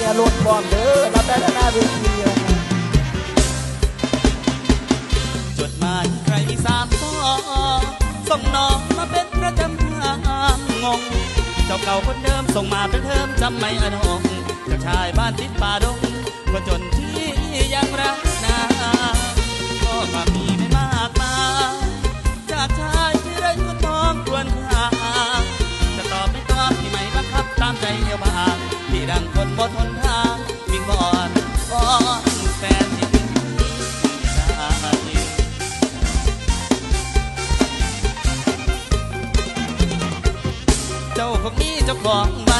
แกรถความเด้อรับได้หน้าเวทียจดหมายใครมีสามข้อส่งน้องมาเป็นประจำทางงง เจ้าเก่าคนเดิมส่งมาเป็นเทอมจำไม่อนงเจ้าชายบ้านติดป่าดงคนจนที่ยังรักนาก็ความีไม่มากมายจากชายที่ไร้คนมองครวนหาจะตอบไม่ตอบที่ไม่บังคับตามใจเอวบาง ที่ดังคนบนทนทางวิ่งบอนบอนแฟนที่ถึงได้เจ้าคงมีเจ้าของใบ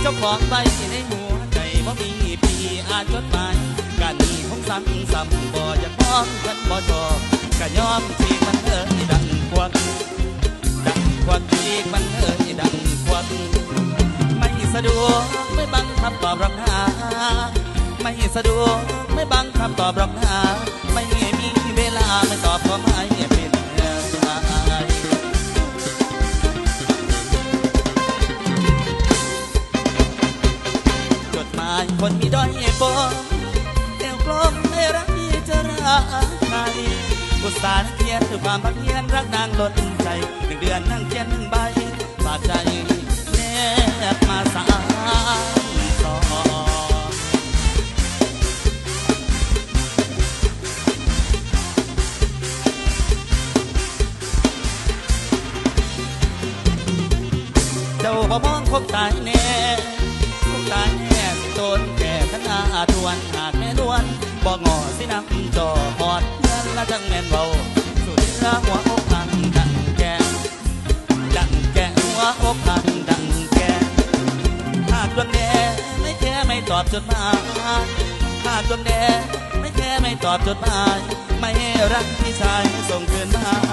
เจ้าของใบในหัวใจบ่มีปีอานจดหมายการมีของซ้ำซ้ำบ่อยากมองกันบ่ชอบก็ยอมที่มันะดวกไม่บังคับตอบรับหาไม่สะดวกไม่บังคับตอบรับหาไม่มีเวลาไม่ตอบก็ไม่เป็นไรจดหมายคนมีด้อยปนเอวกลมไม่รักที่จะรักใครอุตส่าห์เขียนด้วยความพักเพียรรักนางล้นใจหนึ่งเดือนนั่งเขียนหนึ่งใบ จ้าบ่มองคบตายแน่คบตายแน่สิโตนแก่ขนาทวนหากแม่นวลบ่งอสินำจอหอดเงินละจังแม่นเบาสุดละหัวอกหังดังแก่ดังแก่หัวอกหังดังแก่หากดวงแดงไม่แค่ไม่ตอบจดหมายหากดวงแดงไม่แค่ไม่ตอบจดหมายไม่รักพี่ชายส่งคืนมา